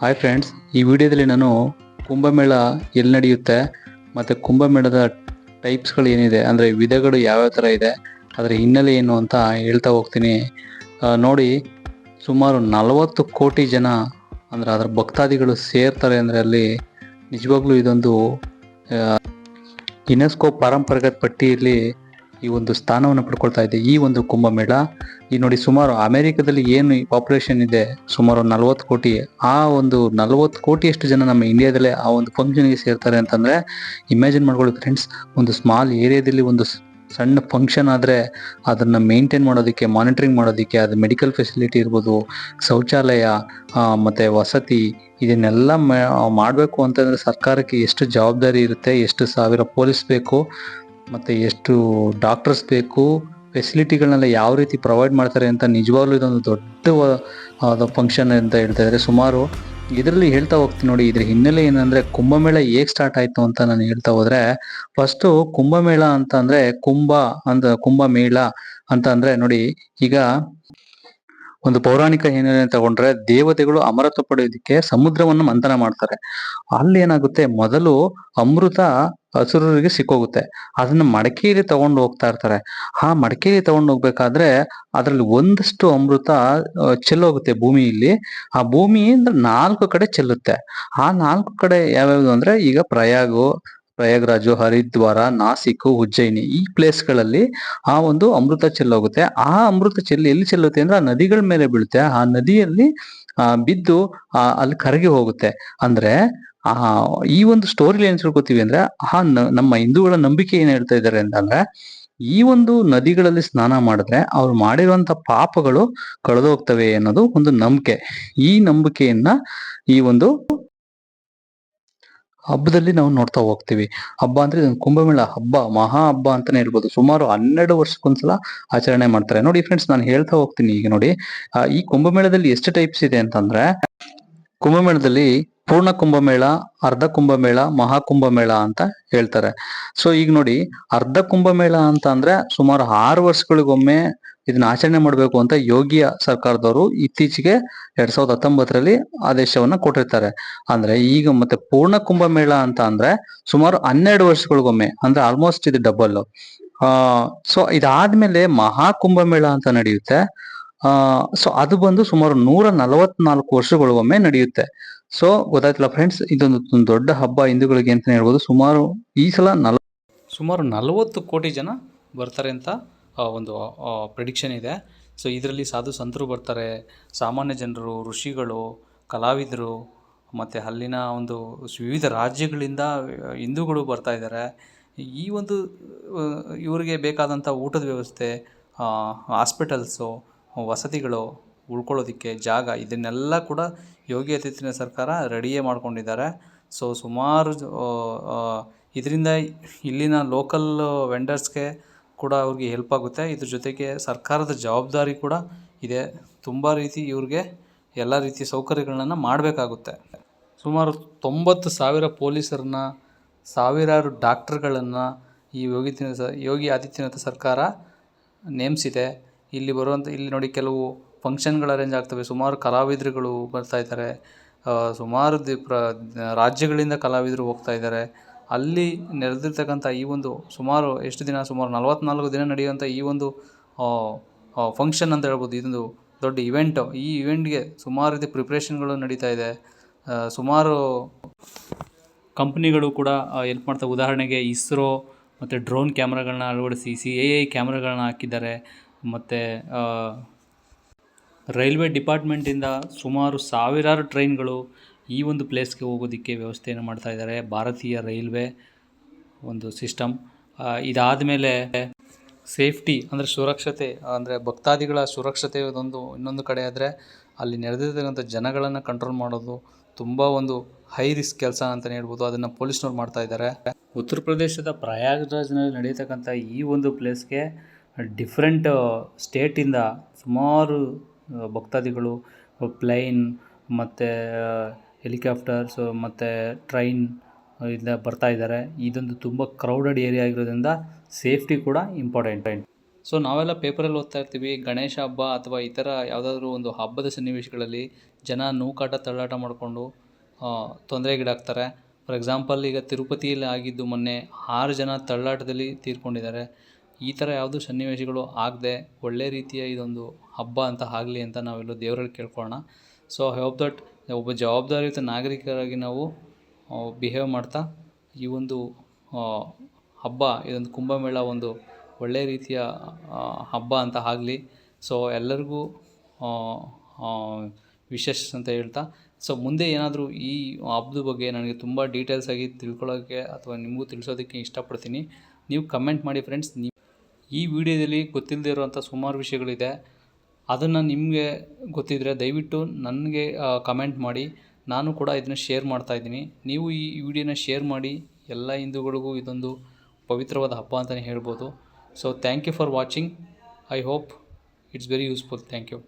Hi friends ಈ ವಿಡಿಯೋದಲ್ಲಿ ನಾನು ಕುಂಭಮೇಳ ಎಲ್ಲಿ ನಡೆಯುತ್ತೆ ಮತ್ತು ಕುಂಭಮೇಳದ ಟೈಪ್ಸ್ಗಳು ಏನಿದೆ? ಅಂದರೆ ವಿಧಗಳು ಯಾವ್ಯಾವ ಥರ ಇದೆ? ಅದರ ಹಿನ್ನೆಲೆ ಏನು ಅಂತ ಹೇಳ್ತಾ ಹೋಗ್ತೀನಿ. ನೋಡಿ, ಸುಮಾರು ನಲವತ್ತು ಕೋಟಿ ಜನ, ಅಂದರೆ ಅದರ ಭಕ್ತಾದಿಗಳು ಸೇರ್ತಾರೆ ಅಂದರೆ ಅಲ್ಲಿ ನಿಜವಾಗ್ಲೂ ಇದೊಂದು ಯುನೆಸ್ಕೋ ಪಾರಂಪರಿಕ ಪಟ್ಟಿಯಲ್ಲಿ ಈ ಒಂದು ಸ್ಥಾನವನ್ನು ಪಡ್ಕೊಳ್ತಾ ಇದೆ ಈ ಒಂದು ಕುಂಭಮೇಳ. ಈ ನೋಡಿ ಸುಮಾರು ಅಮೆರಿಕದಲ್ಲಿ ಏನು ಪಾಪ್ಯುಲೇಷನ್ ಇದೆ, ಸುಮಾರು ನಲವತ್ತು ಕೋಟಿ. ಆ ಒಂದು ನಲವತ್ತು ಕೋಟಿಯಷ್ಟು ಜನ ನಮ್ಮ ಇಂಡಿಯಾದಲ್ಲೇ ಆ ಒಂದು ಫಂಕ್ಷನ್ಗೆ ಸೇರ್ತಾರೆ ಅಂತಂದರೆ, ಇಮ್ಯಾಜಿನ್ ಮಾಡ್ಕೊಳ್ಳಿ ಫ್ರೆಂಡ್ಸ್, ಒಂದು ಸ್ಮಾಲ್ ಏರಿಯಾದಲ್ಲಿ ಒಂದು ಸಣ್ಣ ಫಂಕ್ಷನ್ ಆದರೆ ಅದನ್ನು ಮೇಂಟೈನ್ ಮಾಡೋದಕ್ಕೆ, ಮಾನಿಟರಿಂಗ್ ಮಾಡೋದಕ್ಕೆ, ಅದು ಮೆಡಿಕಲ್ ಫೆಸಿಲಿಟಿ ಇರ್ಬೋದು, ಶೌಚಾಲಯ ಮತ್ತು ವಸತಿ ಇದನ್ನೆಲ್ಲ ಮಾಡಬೇಕು ಅಂತಂದರೆ ಸರ್ಕಾರಕ್ಕೆ ಎಷ್ಟು ಜವಾಬ್ದಾರಿ ಇರುತ್ತೆ, ಎಷ್ಟು ಸಾವಿರ ಪೊಲೀಸ್ ಬೇಕು ಮತ್ತೆ ಎಷ್ಟು ಡಾಕ್ಟರ್ಸ್ ಬೇಕು ಫೆಸಿಲಿಟಿಗಳನ್ನೆಲ್ಲ ಯಾವ ರೀತಿ ಪ್ರೊವೈಡ್ ಮಾಡ್ತಾರೆ ಅಂತ ನಿಜವಾಗ್ಲೂ ಇದೊಂದು ದೊಡ್ಡ ಫಂಕ್ಷನ್ ಅಂತ ಹೇಳ್ತಾ ಇದ್ದಾರೆ. ಸುಮಾರು ಇದರಲ್ಲಿ ಹೇಳ್ತಾ ಹೋಗ್ತೀನಿ ನೋಡಿ, ಇದ್ರ ಹಿನ್ನೆಲೆ ಏನಂದ್ರೆ ಕುಂಭಮೇಳ ಹೇಗೆ ಸ್ಟಾರ್ಟ್ ಆಯ್ತು ಅಂತ ನಾನು ಹೇಳ್ತಾ ಹೋದ್ರೆ ಫಸ್ಟ್ ಕುಂಭಮೇಳ ಅಂತ ಅಂದ್ರೆ ಕುಂಭ ಅಂತ ಕುಂಭಮೇಳ ಅಂತ ಅಂದ್ರೆ ನೋಡಿ, ಈಗ ಒಂದು ಪೌರಾಣಿಕ ಹಿನ್ನೆಲೆ ತಗೊಂಡ್ರೆ ದೇವತೆಗಳು ಅಮರತ್ವ ಪಡೆಯೋದಕ್ಕೆ ಸಮುದ್ರವನ್ನು ಮಂಥನ ಮಾಡ್ತಾರೆ. ಅಲ್ಲಿ ಏನಾಗುತ್ತೆ, ಮೊದಲು ಅಮೃತ ಹಸುರರಿಗೆ ಸಿಕ್ಕೋಗುತ್ತೆ. ಅದನ್ನ ಮಡಕೇರಿ ತಗೊಂಡು ಹೋಗ್ತಾ ಇರ್ತಾರೆ. ಆ ಮಡಕೇರಿ ತಗೊಂಡು ಹೋಗ್ಬೇಕಾದ್ರೆ ಅದ್ರಲ್ಲಿ ಒಂದಷ್ಟು ಅಮೃತ ಚೆಲ್ಲೋಗುತ್ತೆ ಭೂಮಿಯಲ್ಲಿ. ಆ ಭೂಮಿಯಿಂದ ನಾಲ್ಕು ಕಡೆ ಚೆಲ್ಲುತ್ತೆ. ಆ ನಾಲ್ಕು ಕಡೆ ಯಾವ್ಯಾವ್ದು ಅಂದ್ರೆ ಈಗ ಪ್ರಯಾಗು, ಪ್ರಯಾಗ್ರಾಜು, ಹರಿದ್ವಾರ, ನಾಸಿಕ್, ಉಜ್ಜಯಿನಿ ಈ ಪ್ಲೇಸ್ಗಳಲ್ಲಿ ಆ ಒಂದು ಅಮೃತ ಚೆಲ್ಲೋಗುತ್ತೆ. ಆ ಅಮೃತ ಚೆಲ್ಲಿ ಎಲ್ಲಿ ಚೆಲ್ಲುತ್ತೆ ಅಂದ್ರೆ ಆ ನದಿಗಳ ಮೇಲೆ ಬೀಳುತ್ತೆ. ಆ ನದಿಯಲ್ಲಿ ಬಿದ್ದು ಅಲ್ಲಿ ಕರಗಿ ಹೋಗುತ್ತೆ. ಅಂದ್ರೆ ಆ, ಈ ಒಂದು ಸ್ಟೋರಿಲಿ ಏನ್ ತಿಳ್ಕೊತೀವಿ ಅಂದ್ರೆ ಆ ನಮ್ಮ ಹಿಂದೂಗಳ ನಂಬಿಕೆ ಏನ್ ಹೇಳ್ತಾ ಇದ್ದಾರೆ ಅಂತಂದ್ರೆ ಈ ಒಂದು ನದಿಗಳಲ್ಲಿ ಸ್ನಾನ ಮಾಡಿದ್ರೆ ಅವ್ರು ಮಾಡಿರುವಂತ ಪಾಪಗಳು ಕಳೆದೋಗ್ತವೆ ಅನ್ನೋದು ಒಂದು ನಂಬಿಕೆ. ಈ ನಂಬಿಕೆಯನ್ನ ಈ ಒಂದು ಹಬ್ಬದಲ್ಲಿ ನಾವು ನೋಡ್ತಾ ಹೋಗ್ತೀವಿ. ಹಬ್ಬ ಅಂದ್ರೆ ಇದೊಂದು ಕುಂಭಮೇಳ ಹಬ್ಬ, ಮಹಾ ಹಬ್ಬ ಅಂತಾನೆ ಹೇಳ್ಬೋದು. ಸುಮಾರು ಹನ್ನೆರಡು ವರ್ಷಕ್ಕೊಂದ್ಸಲ ಆಚರಣೆ ಮಾಡ್ತಾರೆ. ನೋಡಿ ಫ್ರೆಂಡ್ಸ್ ನಾನು ಹೇಳ್ತಾ ಹೋಗ್ತೀನಿ ಈಗ ನೋಡಿ. ಈ ಕುಂಭಮೇಳದಲ್ಲಿ ಎಷ್ಟು ಟೈಪ್ಸ್ ಇದೆ ಅಂತಂದ್ರೆ, ಕುಂಭಮೇಳದಲ್ಲಿ ಪೂರ್ಣ ಕುಂಭಮೇಳ, ಅರ್ಧ ಕುಂಭಮೇಳ, ಮಹಾ ಕುಂಭಮೇಳ ಅಂತ ಹೇಳ್ತಾರೆ. ಸೊ ಈಗ ನೋಡಿ, ಅರ್ಧ ಕುಂಭಮೇಳ ಅಂತ ಅಂದ್ರೆ ಸುಮಾರು ಆರು ವರ್ಷಗಳಿಗೊಮ್ಮೆ ಇದನ್ನ ಆಚರಣೆ ಮಾಡಬೇಕು ಅಂತ ಯೋಗಿಯ ಸರ್ಕಾರದವರು ಇತ್ತೀಚೆಗೆ ಎರಡ್ ಸಾವಿರದ ಹತ್ತೊಂಬತ್ತರಲ್ಲಿ ಆದೇಶವನ್ನ ಕೊಟ್ಟಿರ್ತಾರೆ. ಅಂದ್ರೆ ಈಗ ಮತ್ತೆ ಪೂರ್ಣ ಕುಂಭಮೇಳ ಅಂತ ಅಂದ್ರೆ ಸುಮಾರು ಹನ್ನೆರಡು ವರ್ಷಗಳಿಗೊಮ್ಮೆ, ಅಂದ್ರೆ ಆಲ್ಮೋಸ್ಟ್ ಇದು ಡಬಲ್ ಆ ಸೊ ಇದಾದ್ಮೇಲೆ ಮಹಾ ಕುಂಭಮೇಳ ಅಂತ ನಡೆಯುತ್ತೆ. ಆ ಸೊ ಅದು ಬಂದು ಸುಮಾರು ನೂರ ನಲವತ್ನಾಲ್ಕು ವರ್ಷಗಳಿಗೊಮ್ಮೆ ನಡೆಯುತ್ತೆ. ಸೊ ಗೊತ್ತಾಯ್ತಲ್ಲ ಫ್ರೆಂಡ್ಸ್ ಇದೊಂದು ದೊಡ್ಡ ಹಬ್ಬ ಹಿಂದೂಗಳಿಗೆ ಅಂತಲೇ ಹೇಳ್ಬೋದು. ಸುಮಾರು ಈ ಸಲ ನಲ ಸುಮಾರು ನಲವತ್ತು ಕೋಟಿ ಜನ ಬರ್ತಾರೆ ಅಂತ ಒಂದು ಪ್ರಿಡಿಕ್ಷನ್ ಇದೆ. ಸೊ ಇದರಲ್ಲಿ ಸಾಧು ಸಂತರು ಬರ್ತಾರೆ. ಸಾಮಾನ್ಯ ಜನರು, ಋಷಿಗಳು, ಕಲಾವಿದರು, ಮತ್ತು ಅಲ್ಲಿನ ಒಂದು ವಿವಿಧ ರಾಜ್ಯಗಳಿಂದ ಹಿಂದೂಗಳು ಬರ್ತಾ ಇದ್ದಾರೆ. ಈ ಒಂದು ಇವರಿಗೆ ಬೇಕಾದಂಥ ಊಟದ ವ್ಯವಸ್ಥೆ ಹಾಸ್ಪಿಟಲ್ಸು ವಸತಿಗಳು ಉಳ್ಕೊಳ್ಳೋದಕ್ಕೆ ಜಾಗ, ಇದನ್ನೆಲ್ಲ ಕೂಡ ಯೋಗಿ ಆದಿತ್ಯನಾಥ್ ಸರ್ಕಾರ ರೆಡಿಯೇ ಮಾಡ್ಕೊಂಡಿದ್ದಾರೆ. ಸೊ ಸುಮಾರು ಇದರಿಂದ ಇಲ್ಲಿನ ಲೋಕಲ್ ವೆಂಡರ್ಸ್ಗೆ ಕೂಡ ಅವ್ರಿಗೆ ಹೆಲ್ಪ್ ಆಗುತ್ತೆ. ಇದ್ರ ಜೊತೆಗೆ ಸರ್ಕಾರದ ಜವಾಬ್ದಾರಿ ಕೂಡ ಇದೆ. ತುಂಬ ರೀತಿ ಇವ್ರಿಗೆ ಎಲ್ಲ ರೀತಿಯ ಸೌಕರ್ಯಗಳನ್ನು ಮಾಡಬೇಕಾಗುತ್ತೆ. ಸುಮಾರು ತೊಂಬತ್ತು ಸಾವಿರ ಪೊಲೀಸರನ್ನ, ಸಾವಿರಾರು ಡಾಕ್ಟರ್ಗಳನ್ನು ಈ ಯೋಗಿ ಯೋಗಿ ಆದಿತ್ಯನಾಥ ಸರ್ಕಾರ ನೇಮಿಸಿದೆ. ಇಲ್ಲಿ ಬರುವಂಥ ಇಲ್ಲಿ ನೋಡಿ ಕೆಲವು ಫಂಕ್ಷನ್ಗಳು ಅರೇಂಜ್ ಆಗ್ತವೆ. ಸುಮಾರು ಕಲಾವಿದರುಗಳು ಬರ್ತಾ ಇದ್ದಾರೆ. ಸುಮಾರು ದಿ, ಪ್ರ, ರಾಜ್ಯಗಳಿಂದ ಕಲಾವಿದರು ಹೋಗ್ತಾ ಇದ್ದಾರೆ. ಅಲ್ಲಿ ನೆರೆದಿರ್ತಕ್ಕಂಥ ಈ ಒಂದು ಸುಮಾರು ಎಷ್ಟು ದಿನ, ಸುಮಾರು ನಲವತ್ತ್ನಾಲ್ಕು ದಿನ ನಡೆಯುವಂಥ ಈ ಒಂದು ಫಂಕ್ಷನ್ ಅಂತ ಹೇಳ್ಬೋದು. ಇದೊಂದು ದೊಡ್ಡ ಇವೆಂಟು ಈ ಇವೆಂಟ್ಗೆ ಸುಮಾರು ರೀತಿ ಪ್ರಿಪ್ರೇಷನ್ಗಳು ನಡೀತಾ ಇದೆ. ಸುಮಾರು ಕಂಪ್ನಿಗಳು ಕೂಡ ಎಲ್ಪ್ ಮಾಡ್ತವೆ ಉದಾಹರಣೆಗೆ ಇಸ್ರೋ ಮತ್ತು ಡ್ರೋನ್ ಕ್ಯಾಮ್ರಾಗಳನ್ನ ಅಳವಡಿಸಿ ಸಿ ಎ ಐ ಕ್ಯಾಮ್ರಾಗಳನ್ನ ಹಾಕಿದ್ದಾರೆ. ಮತ್ತು ರೈಲ್ವೆ ಡಿಪಾರ್ಟ್ಮೆಂಟಿಂದ ಸುಮಾರು ಸಾವಿರಾರು ಟ್ರೈನ್ಗಳು ಈ ಒಂದು ಪ್ಲೇಸ್ಗೆ ಹೋಗೋದಕ್ಕೆ ವ್ಯವಸ್ಥೆಯನ್ನು ಮಾಡ್ತಾ ಇದ್ದಾರೆ. ಭಾರತೀಯ ರೈಲ್ವೆ ಒಂದು ಸಿಸ್ಟಮ್. ಇದಾದ ಮೇಲೆ ಸೇಫ್ಟಿ ಅಂದರೆ ಸುರಕ್ಷತೆ ಅಂದರೆ ಭಕ್ತಾದಿಗಳ ಸುರಕ್ಷತೆ ಇದೊಂದು ಇನ್ನೊಂದು ಕಡೆ ಆದರೆ ಅಲ್ಲಿ ನೆರೆದಿರ್ತಕ್ಕಂಥ ಜನಗಳನ್ನು ಕಂಟ್ರೋಲ್ ಮಾಡೋದು ತುಂಬ ಒಂದು ಹೈ ರಿಸ್ಕ್ ಕೆಲಸ ಅಂತಲೇ ಹೇಳ್ಬೋದು. ಅದನ್ನು ಪೊಲೀಸ್ನವ್ರು ಮಾಡ್ತಾ ಇದ್ದಾರೆ. ಉತ್ತರ ಪ್ರದೇಶದ ಪ್ರಯಾಗ್ರಾಜ್ನಲ್ಲಿ ನಡೆಯತಕ್ಕಂಥ ಈ ಒಂದು ಪ್ಲೇಸ್ಗೆ ಡಿಫ್ರೆಂಟ್ ಸ್ಟೇಟಿಂದ ಸುಮಾರು ಭಕ್ತಾದಿಗಳು, ಪ್ಲೇನ್ ಮತ್ತು ಹೆಲಿಕಾಪ್ಟರ್ಸ್ ಮತ್ತು ಟ್ರೈನ್ ಇಂದ ಬರ್ತಾ ಇದ್ದಾರೆ. ಇದೊಂದು ತುಂಬ ಕ್ರೌಡೆಡ್ ಏರಿಯಾ ಆಗಿರೋದ್ರಿಂದ ಸೇಫ್ಟಿ ಕೂಡ ಇಂಪಾರ್ಟೆಂಟ್ ಸೊ ನಾವೆಲ್ಲ ಪೇಪರಲ್ಲಿ ಓದ್ತಾ ಇರ್ತೀವಿ. ಗಣೇಶ ಹಬ್ಬ ಅಥವಾ ಇತರ ಯಾವುದಾದ್ರೂ ಒಂದು ಹಬ್ಬದ ಸನ್ನಿವೇಶಗಳಲ್ಲಿ ಜನ ನೂಕಾಟ, ತಳ್ಳಾಟ ಮಾಡಿಕೊಂಡು ತೊಂದರೆಗೀಡಾಗ್ತಾರೆ. ಫಾರ್ ಎಕ್ಸಾಂಪಲ್ ಈಗ ತಿರುಪತಿಯಲ್ಲಿ ಆಗಿದ್ದು ಮೊನ್ನೆ ಆರು ಜನ ತಳ್ಳಾಟದಲ್ಲಿ ತೀರ್ಕೊಂಡಿದ್ದಾರೆ. ಈ ಥರ ಯಾವುದು ಸನ್ನಿವೇಶಗಳು ಆಗದೆ ಒಳ್ಳೆ ರೀತಿಯ ಇದೊಂದು ಹಬ್ಬ ಅಂತ ಆಗಲಿ ಅಂತ ನಾವೆಲ್ಲ ದೇವರಲ್ಲಿ ಕೇಳ್ಕೊಳ್ಳೋಣ. ಸೊ ಐ ಹೋಪ್ ದಟ್ ಒಬ್ಬ ಜವಾಬ್ದಾರಿಯುತ ನಾಗರಿಕರಾಗಿ ನಾವು ಬಿಹೇವ್ ಮಾಡ್ತಾ ಈ ಒಂದು ಹಬ್ಬ, ಇದೊಂದು ಕುಂಭಮೇಳ ಒಂದು ಒಳ್ಳೆಯ ರೀತಿಯ ಹಬ್ಬ ಅಂತ ಆಗಲಿ. ಸೊ ಎಲ್ಲರಿಗೂ ವಿಶೇಷ ಅಂತ ಹೇಳ್ತಾ. ಸೊ ಮುಂದೆ ಏನಾದರೂ ಈ ಹಬ್ಬದ ಬಗ್ಗೆ ನನಗೆ ತುಂಬ ಡೀಟೇಲ್ಸ್ ಆಗಿ ತಿಳ್ಕೊಳ್ಳೋಕ್ಕೆ ಅಥವಾ ನಿಮಗೂ ತಿಳಿಸೋದಕ್ಕೆ ಇಷ್ಟಪಡ್ತೀನಿ. ನೀವು ಕಮೆಂಟ್ ಮಾಡಿ ಫ್ರೆಂಡ್ಸ್ ನೀವು ಈ ವಿಡಿಯೋದಲ್ಲಿ ಗೊತ್ತಿಲ್ಲದೆ ಇರುವಂಥ ಸುಮಾರು ವಿಷಯಗಳಿದೆ. ಅದನ್ನು ನಿಮಗೆ ಗೊತ್ತಿದ್ದರೆ ದಯವಿಟ್ಟು ನನಗೆ ಕಮೆಂಟ್ ಮಾಡಿ. ನಾನು ಕೂಡ ಇದನ್ನು ಶೇರ್ ಮಾಡ್ತಾಯಿದ್ದೀನಿ ನೀವು ಈ ವಿಡಿಯೋನ ಶೇರ್ ಮಾಡಿ. ಎಲ್ಲ ಹಿಂದೂಗಳಿಗೂ ಇದೊಂದು ಪವಿತ್ರವಾದ ಹಬ್ಬ ಅಂತಲೇ ಹೇಳ್ಬೋದು. So thank you for watching I hope it's very useful thank you